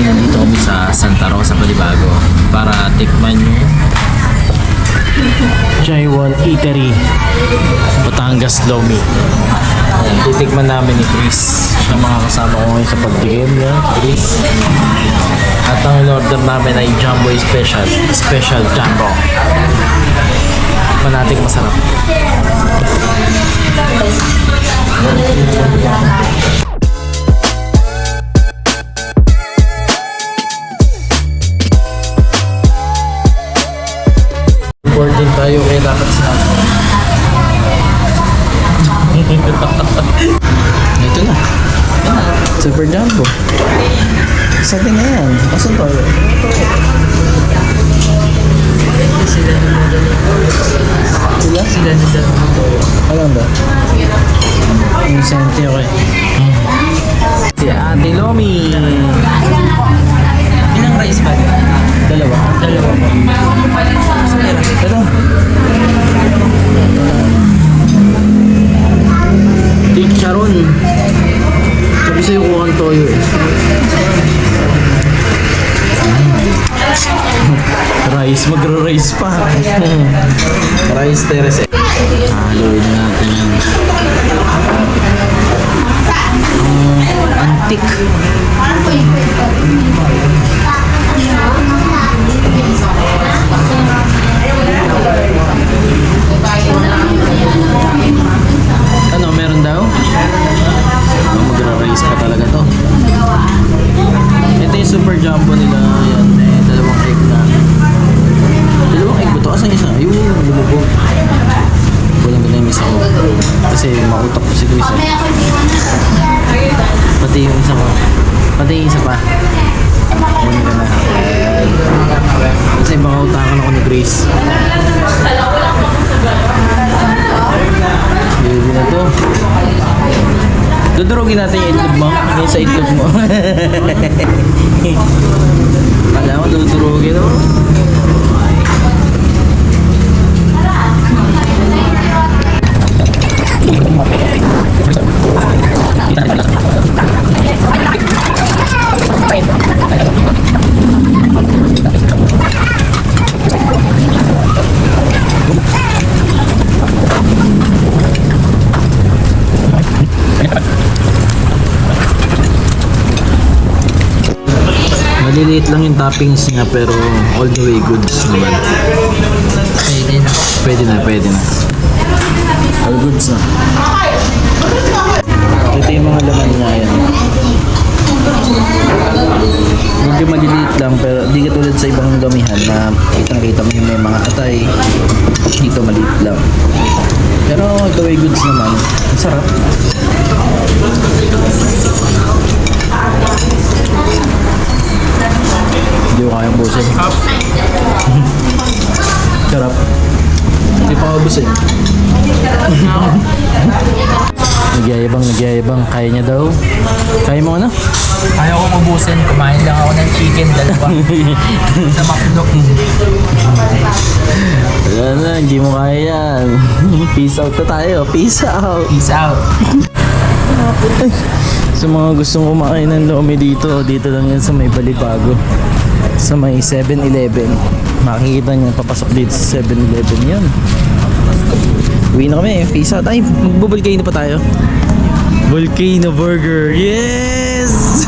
Ay, nandito kami sa Santa Rosa, Balibago para tikman yung Jaiwan Eatery Batangas Lomi. Titikman namin ni Chris. Siya mga kasama ko ngayon sa pagtikim yan, Chris. At ang in-order namin ay Jumbo Special. Special Jumbo. Panating masarap. Important tayo kaya dapat sinabi. Ito na. Super Jumbo. Sa atin na yan. Asan tayo? Sila? Sila na daw. Alam ba? Yung sente ako eh. Si Ate Lomi. Toyo eh. Rice, magra-rice pa. Rice terrace eh. Haluin natin yan. Mm, antik. Super jumbo nila. Yan, eh, dalawang egg na. Dalawang egg ba to? Asan isa? Ayun, lumubog. Walang ganun yung isa. Kasi mautak ko si Chris. eh. Pati yung isa ko. Pati yung isa pa. Ayun ka na. Kasi baka utakan ako ni Grace. Dudurugin natin yung itlog mo. Yung sa itlog mo. Kala mo dudurugin mo. Maliliit lang yung toppings niya pero all the way goods naman. Pwede na. Pwede na, pwede na. All goods na. Ito yung mga laman niya yan. Medyo maliliit lang pero di katulad sa ibang damihan na kitang kita mo yung may mga atay. Dito maliit lang. Pero all the way goods naman. Ang sarap. Kayang busin. Sarap. Hindi pa ubusin. nagyayabang, nagyayabang. Kaya niya daw. Kaya mo ano? Ayaw ko mabusin. Kumain lang ako ng chicken. Dalawa. sa McDo. Wala na, hindi mo kaya yan. Peace out na tayo. Peace out. Peace out. Sa mga gustong kumain ng lomi dito, dito lang yan sa may Balibago. Sa may 7-Eleven. Makikita niyo papasok dito sa 7-Eleven yan. Uwi na kami. Peace out. Ay, magbubulkaino pa tayo. Volcano Burger. Yes!